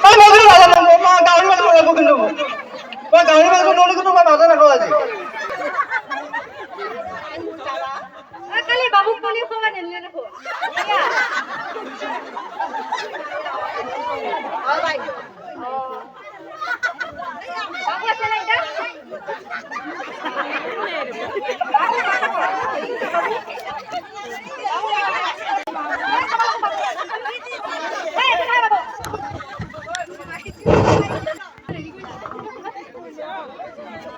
আমি মজুরি নাজানো মা গাহৰি মাংস বনাব কিন্তু মই গাহৰি মাংস নহ'লে কিন্তু মই ভাতে নাখাওঁ আজি কালি বাবুক কলি খোৱা নিলে দেখো বাবু আছে না এটা এই, এটা খাই বাবু। দুখ লাগছে বুঝান তো এই এটা আমি দুখ লাগছে না বহি ধর কলম এই ফাঁকা দিয়া বা বাবু দেখোন বহুত ওজন আছে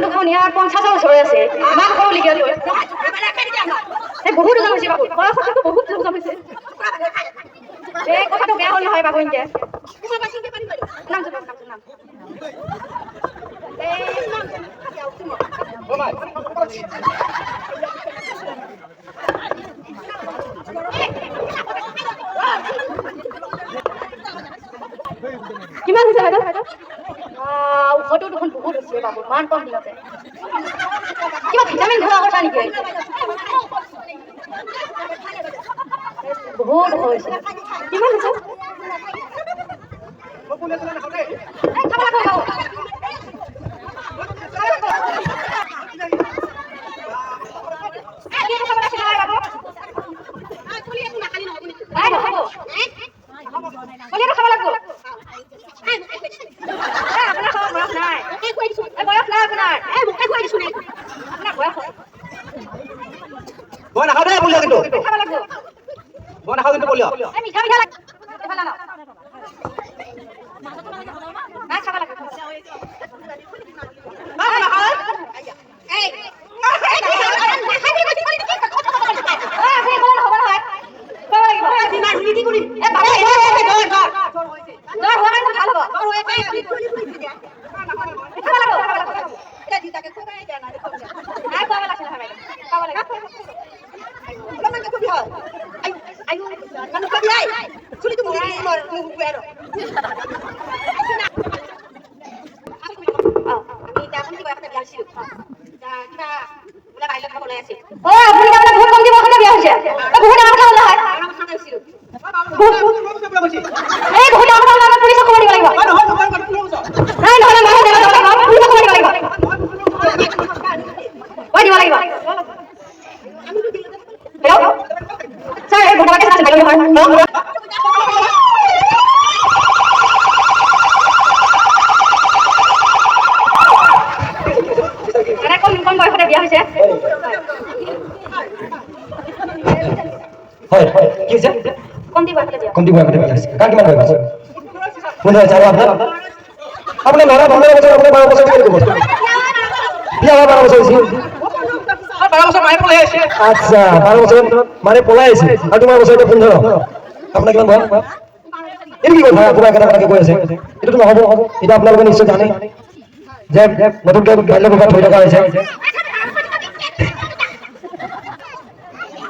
বয়সতে ওজন ইয়াৰ পঞ্চাছ বছৰ আছে। লিখি এই বহুত ওজন হৈছে বাবু বয়সততো বহুত ওজন হৈছে। এই কথাটো বেয়া হ'ল নহয় বাবু এতিয়া নাম নামটো নাম কিমান হৈছে বাইদেউ আহ, হৈছে বাবু ইমান কম ভিটামিন কথা নেকি? বহুত হৈছে। কিমান হৈছে এই, খাব লাগিব, খাব। এই, কি খাব লাগিছিল নহয়, বাবু? নাই, নহ'ব। কলিয়াটো খাব লাগিব। এই, আপোনাৰ খাব বয়স নাই। এই, বয়স নাই আপোনাৰ। আপোনাৰ বয়স হয়। মই নাখাওঁ দেই বুলিয়া কিন্তু। মই নাখাওঁ কিন্তু বুলিয়া। মিঠা মিঠা লাগে। বহুত কম দিবৰ কাৰণে বিয়া হৈছে। অ, বহুত ডাঙৰ কথা হ'ল নহয়। এই বহুত ডাঙৰ কথা হ'ল নহয়, পুলিচক খবৰ দিব লাগিব। নাই, নহ'লে মানুহ জেলত যাব লাগিব। পুলিচক খবৰ দিব লাগিব। কৈ দিব লাগিব। হেল্ল'? ছাৰ, এই ভোটাৰ কেছ আছে, বাইদেউ নহয়। মানে কম হয় কি কিমান বয়স আছে? বিয়া আছে। আচ্ছা বাৰ বছৰ মানে পলাই আহিছে আৰু তোমাৰ বছৰ এতিয়া পোন্ধৰ আপোনাৰ কিমান বয়স এইটো কি কথা? আপোনাৰ এটা কথাকে কৈ আছে? এইটোতো নহ'ব। এতিয়া আপোনালোকে নিশ্চয় জানে। যে নতুনকৈ বাল্য বিবাহ থকা হৈছে হয় নেকি? হয় নেকি? আপোনাৰ বাৰ বছৰ আছে অ, আপোনাৰ বাৰ বছৰ। আচ্ছা বাইদেউ, আচ্ছা। আচ্ছা বাইদেউ, মাতিছে, মাতিছে।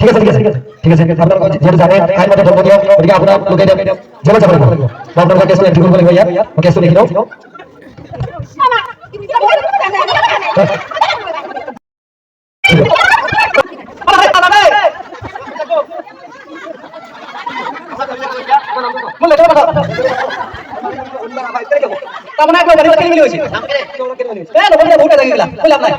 ঠিক আছে ঠিক আছে ঠিক আছে আইন মতে মই আপোনালোকৰ কেছটো এণ্ট্ৰি কৰিব লাগিব। ইয়াত মই কেছটো লিখি লওঁ মই লেতেৰা কথা তাৰমানে আকৌ গাড়ী কেনি মিলি হৈছিল এ নকৰিলে বহুত লাগি গলা কৈ নাই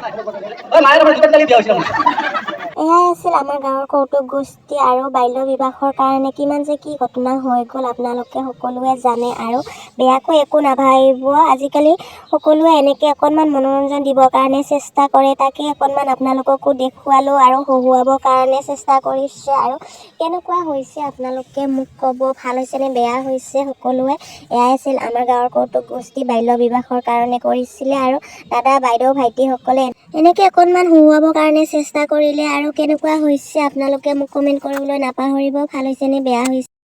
ঐ মায়ে দেখোন জোকাত দালি দিয়া হৈছিল এ এয়াই আছিল আমাৰ গাঁৱৰ কৌতুক গোষ্ঠী আৰু বাল্য বিবাহৰ কাৰণে কিমান যে কি ঘটনা হৈ গ'ল আপোনালোকে সকলোৱে জানে আৰু বেয়াকৈ একো নাভাবিব। আজিকালি সকলোৱে এনেকৈ অকণমান মনোৰঞ্জন দিবৰ কাৰণে চেষ্টা কৰে তাকে অকণমান আপোনালোককো দেখুৱালোঁ আৰু হহুৱাবৰ কাৰণে চেষ্টা কৰিছে আৰু কেনেকুৱা হৈছে আপোনালোকে মোক ক'ব? ভাল হৈছেনে বেয়া হৈছে? সকলোৱে এয়াই আছিল আমাৰ গাঁৱৰ কৌতুক গোষ্ঠী বাল্য বিবাহৰ কাৰণে কৰিছিলে আৰু দাদা বাইদেউ ভাইটিসকলে এনেকৈ অকণমান হহুৱাবৰ কাৰণে চেষ্টা কৰিলে আৰু কেনেকুৱা হৈছে আপোনালোকে মোক কমেণ্ট কৰিবলৈ নাপাহৰিব ভাল হৈছেনে বেয়া হৈছে?